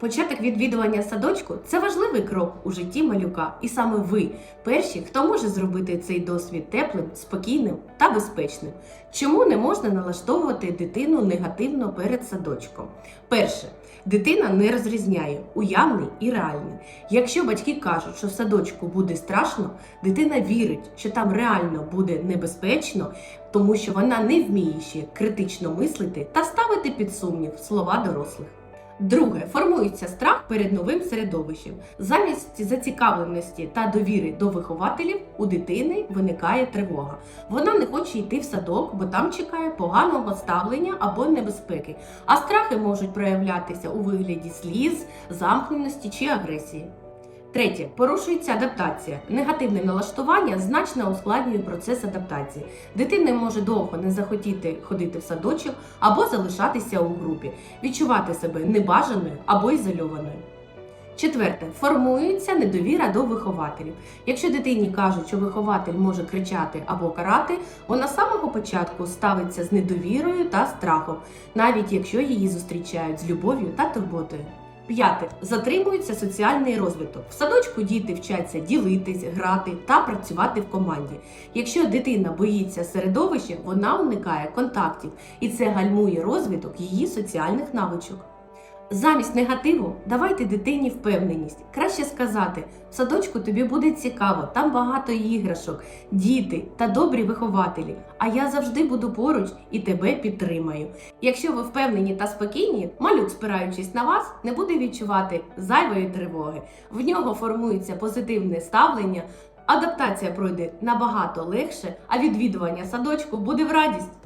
Початок відвідування садочку це важливий крок у житті малюка, і саме ви перші, хто може зробити цей досвід теплим, спокійним та безпечним. Чому не можна налаштовувати дитину негативно перед садочком? Перше, дитина не розрізняє уявний і реальний. Якщо батьки кажуть, що в садочку буде страшно, дитина вірить, що там реально буде небезпечно, тому що вона не вміє ще критично мислити та ставити під сумнів слова дорослих. Друге, формується страх перед новим середовищем. Замість зацікавленості та довіри до вихователів у дитини виникає тривога. Вона не хоче йти в садок, бо там чекає поганого ставлення або небезпеки. А страхи можуть проявлятися у вигляді сліз, замкненості чи агресії. Третє, порушується адаптація. Негативне налаштування значно ускладнює процес адаптації. Дитина може довго не захотіти ходити в садочок або залишатися у групі, відчувати себе небажаною або ізольованою. Четверте, формується недовіра до вихователів. Якщо дитині кажуть, що вихователь може кричати або карати, вона з самого початку ставиться з недовірою та страхом, навіть якщо її зустрічають з любов'ю та турботою. П'яте затримується соціальний розвиток. В садочку діти вчаться ділитись, грати та працювати в команді. Якщо дитина боїться середовища, вона уникає контактів, і це гальмує розвиток її соціальних навичок. Замість негативу давайте дитині впевненість. Краще сказати, в садочку тобі буде цікаво, там багато іграшок, діти та добрі вихователі. А я завжди буду поруч і тебе підтримаю. Якщо ви впевнені та спокійні, малюк, спираючись на вас, не буде відчувати зайвої тривоги. В нього формується позитивне ставлення, адаптація пройде набагато легше, а відвідування садочку буде в радість.